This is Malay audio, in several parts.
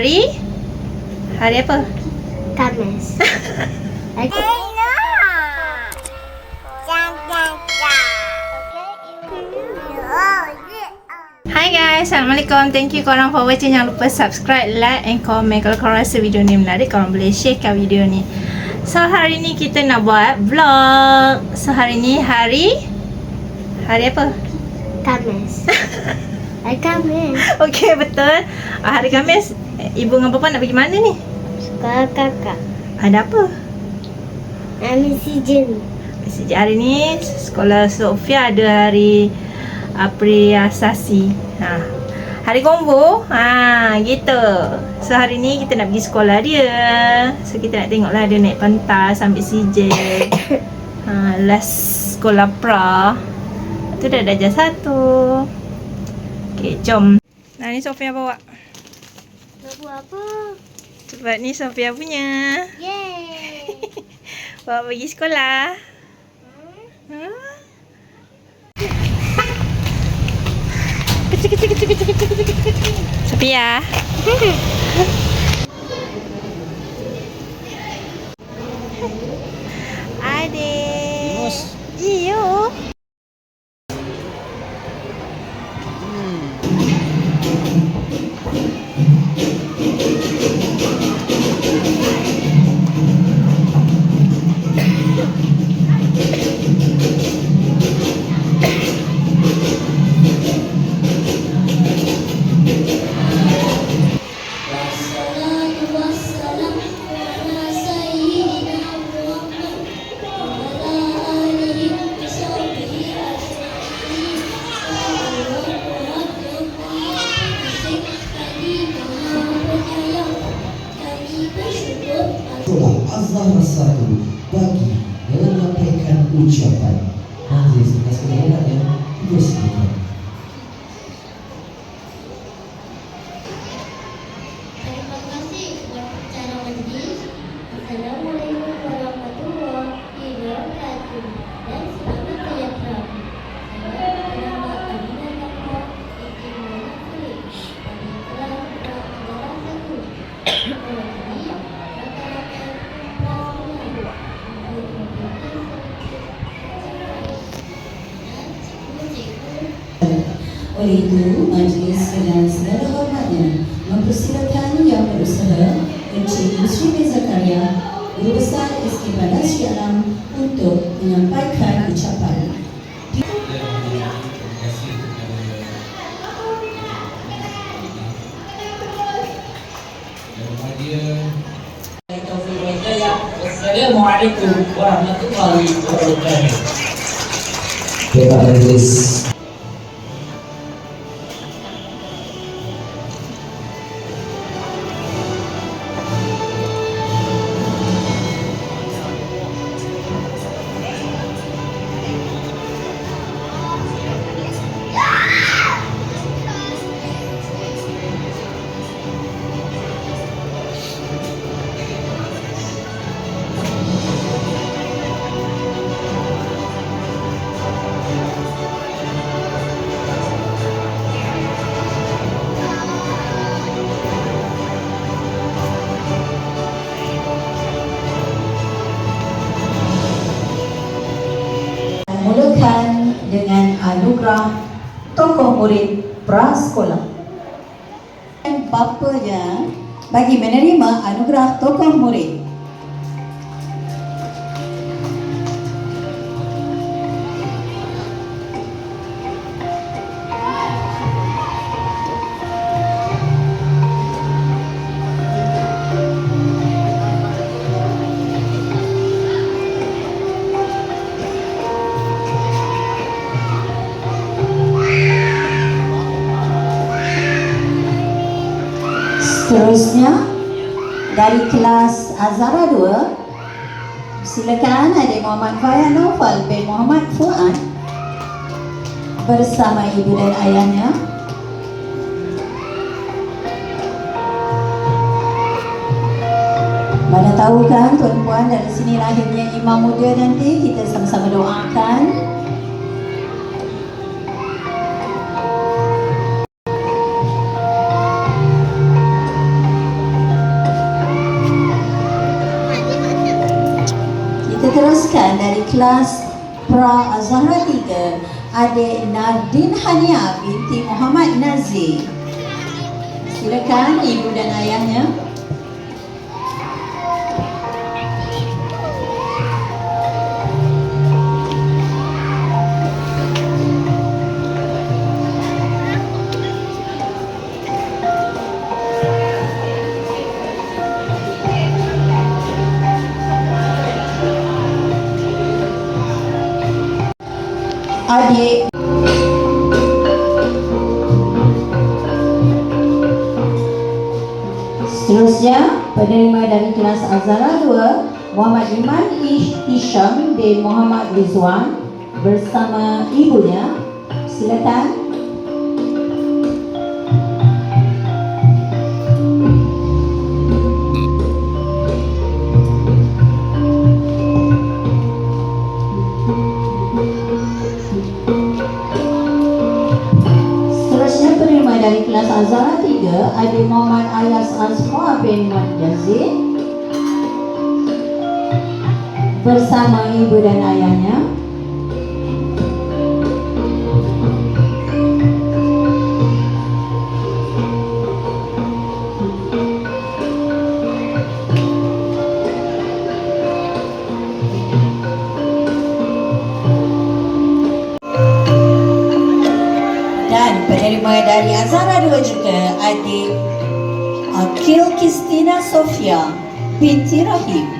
Hari Hari apa? Kamis. Okay. Hai guys, Assalamualaikum. Thank you korang for watching. Jangan lupa subscribe, like and comment. Kalau korang rasa video ni menarik, korang boleh sharekan video ni. So, hari ni kita nak buat vlog. So, hari ni hari... Hari apa? Kamis. Hari Kamis. Okey, betul. Ah, Hari Khamis, eh, ibu dengan bapa nak pergi mana ni? Sekolah kakak. Ada apa? Ami si Jin. Sejak hari ni, sekolah Sofia ada hari apresiasi. Ha. Hari kombo. Ha, gitu. So hari ni kita nak pergi sekolah dia. So kita nak tengoklah dia naik pentas ambil CJ. ha, last sekolah pra. Tu dah darjah satu. Okay, jom. Nah, ni Sofia bawa. Nak buat apa? Sebab ni Sofia punya. Yeay. Bawa pergi sekolah. Ha? Kecil, kecil, kecil, kecil, kecil, kecil, kecil, kecil. Sophia. Azhar satu bagi menyampaikan ucapan. Oleh itu, majlis dengan segala hormatnya mempersilakan Yang Berusaha Encik Sri Zakaria Guru Besar SK Bandar Sri Alam untuk menyampaikan ucapan. Assalamualaikum warahmatullahi wabarakatuh. Kita majlis murid prasekolah. Bapanya bagi menerima anugerah tokoh murid. Adik Muhammad Faya Naufal bin Muhammad Fuad bersama ibu dan ayahnya. Mana tahu kan tuan-puan dari sini lahirnya imam muda nanti kita sama-sama doakan kelas Pra Azhara 3 adik Nardin Hania binti Muhammad Nazir. Silakan ibu dan ayahnya. Kelas Azhara 2, Muhammad Iman Ish Hisham bin Muhammad Rizwan bersama ibunya. Silakan. Azhara 3 Adik Muhammad Ayas Azhar bin Mat Yazid Bersama ibu dan ayahnya Dan penerima dari Azhara 2 juga adik Akil Kristina Sofia binti Rahim.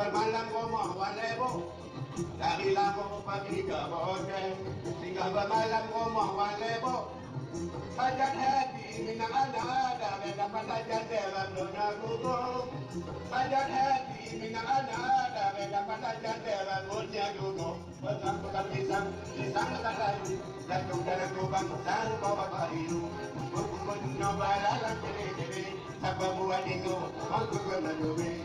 Hingga bermalam rumah walebo Dari lamo pergi ke hotel Hingga bermalam rumah walebo Sajak hati minang anak Dari dapat sajak dalam dunia gugur Sajak hati minang anak Dari dapat sajak dalam dunia gugur Petang petang pisang Pisang tak layu Jatuh dalam kubang Sang bawa bayu Kumpul nyoba lalang kiri-kiri Siapa buat itu Aku kena duit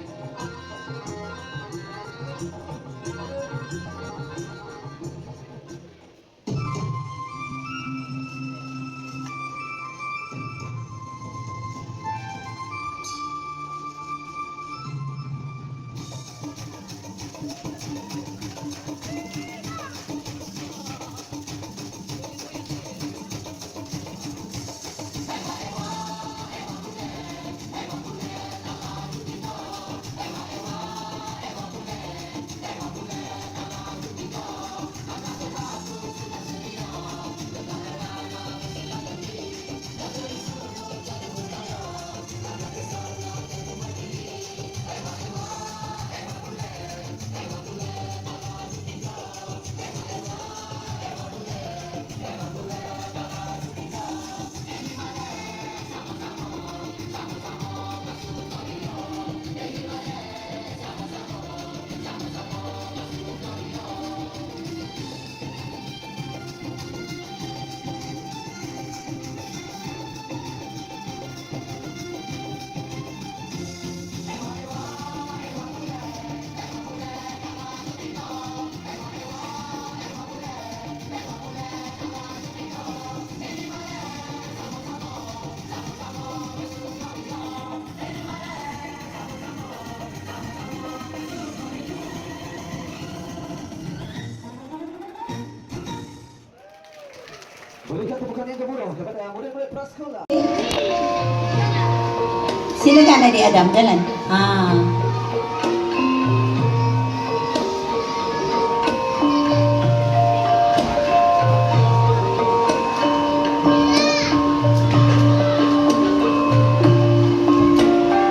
Berikan tepukan yang gemuruh kepada murid-murid prasekolah. Silakan Adik Adam jalan. Ha.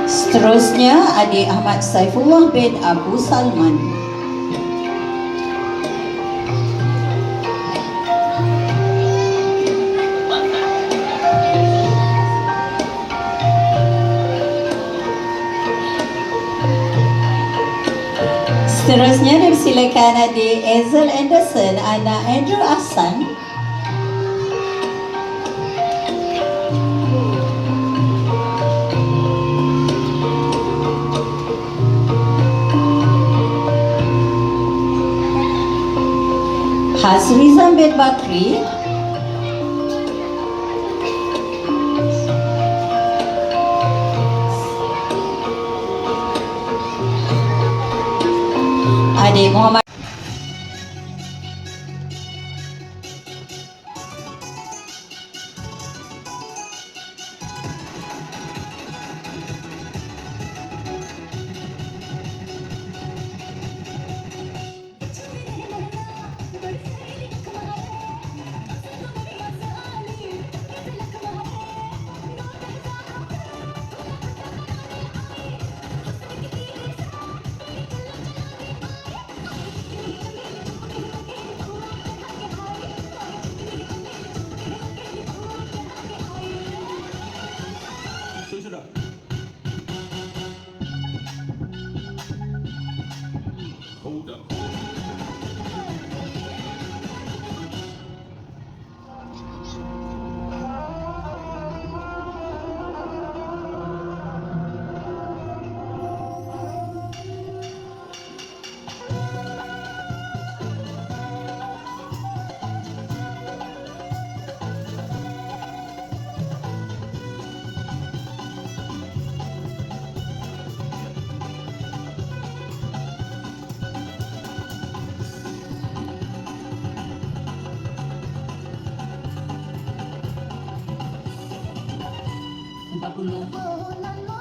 Seterusnya Adik Ahmad Saifullah bin Abu Salman. Seterusnya dipersilakan adik Ezel Anderson, anak Andrew Ahsan. Hasrizan bin Bakri. Adik Oh, no, no.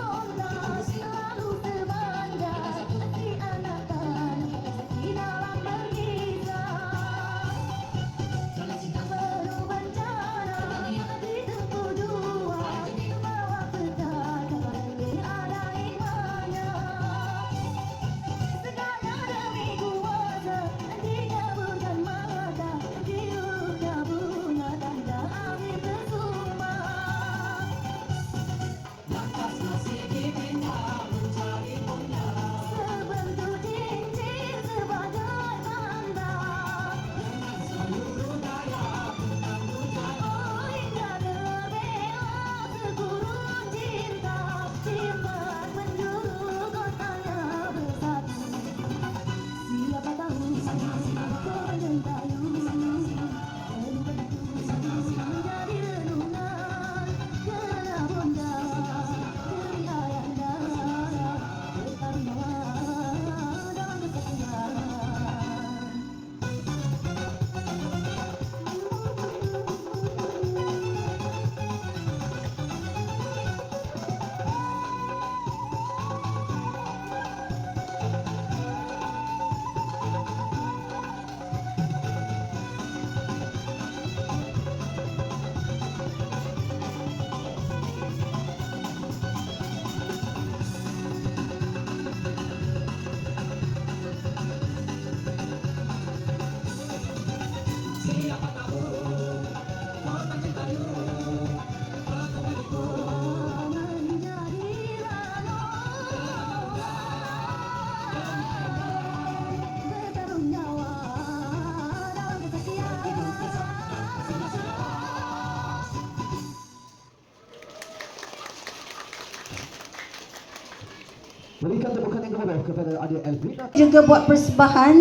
Berikan tepukan yang kepada kepada adik Elvina. juga buat persembahan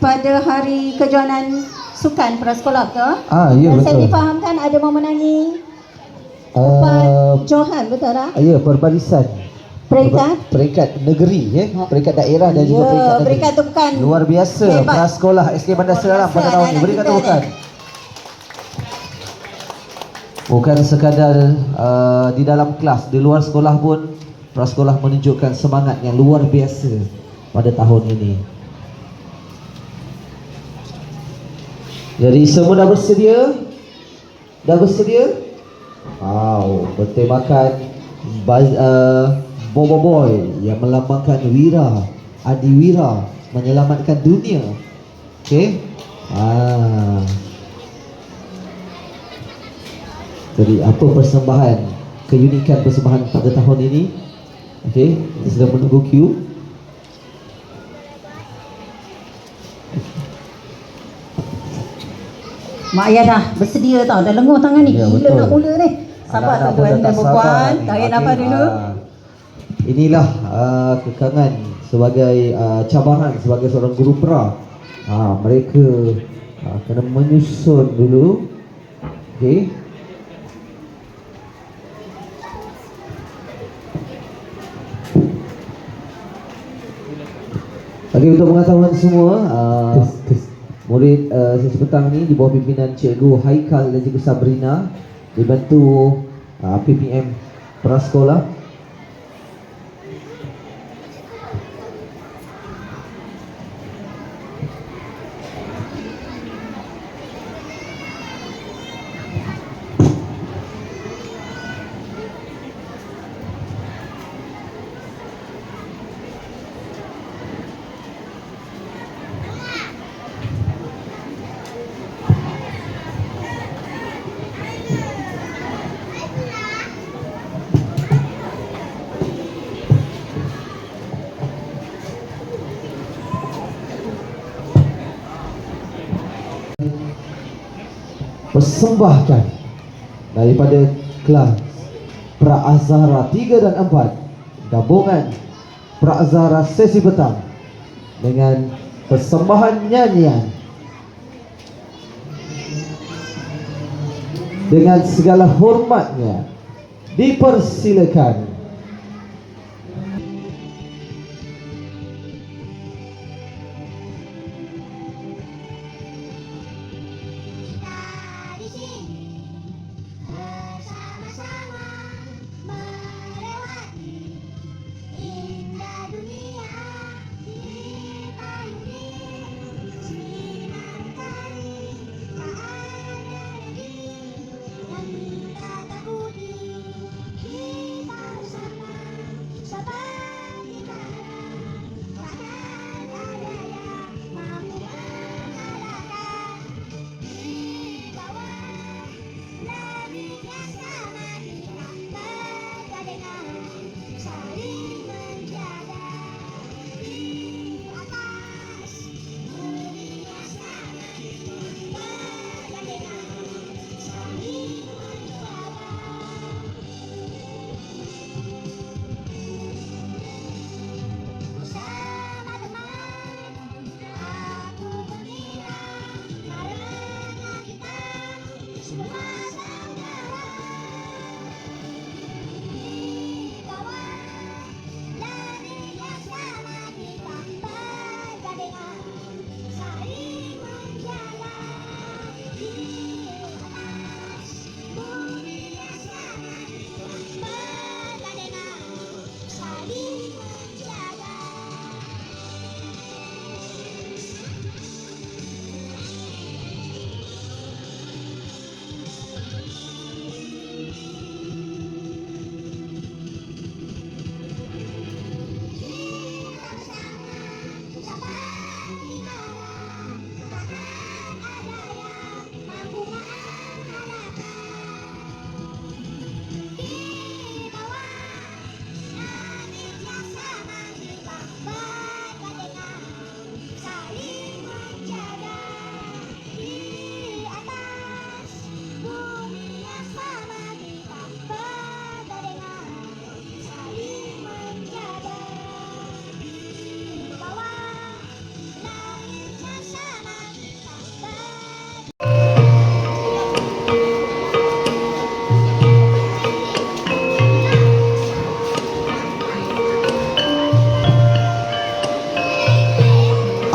pada hari kejohanan sukan prasekolah ke? Ah, ya Dan saya betul. difahamkan ada memenangi Uh, empat johan betul tak? ya, perbarisan. Peringkat? Peringkat negeri, ya. Peringkat daerah dan juga Ya, peringkat negeri. peringkat tu bukan Luar biasa hebat. prasekolah SK Bandar Seralam pada tahun ini. kita tepukan. ni. Bukan sekadar uh, di dalam kelas, di luar sekolah pun prasekolah menunjukkan semangat yang luar biasa pada tahun ini. Jadi semua dah bersedia? Dah bersedia? Wow, bertemakan uh, Bobo Boy yang melambangkan wira, adiwira, menyelamatkan dunia. Okey. Ah. Jadi apa persembahan keunikan persembahan pada tahun ini? Okey, kita sedang menunggu queue. Mak ayah dah bersedia tau Dah lenguh tangan ni Ya, Gila betul. nak mula ni Sabar tuan-tuan dan tak perempuan sabar ni. Tarik Okey, nafas dulu ah, Inilah uh, kekangan sebagai uh, cabaran sebagai seorang guru pra. Uh, mereka uh, kena menyusun dulu. Okey. Okey untuk pengetahuan semua uh, Murid uh, sesi petang ni di bawah pimpinan Cikgu Haikal dan Cikgu Sabrina Dibantu uh, PPM Prasekolah persembahkan daripada kelas Pra-Azhara 3 dan 4 gabungan Pra-Azhara sesi petang dengan persembahan nyanyian. Dengan segala hormatnya dipersilakan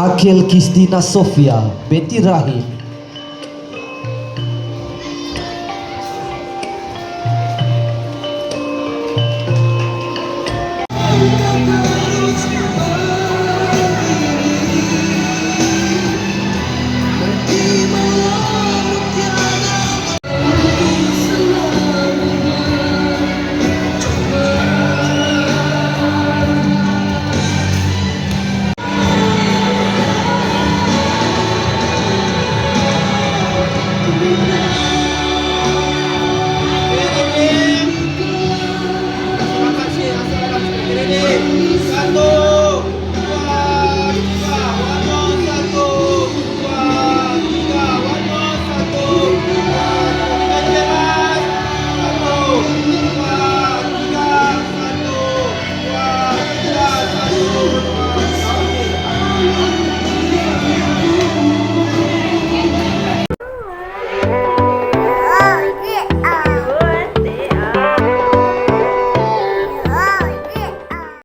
Akil Kisdina Sofia binti Rahim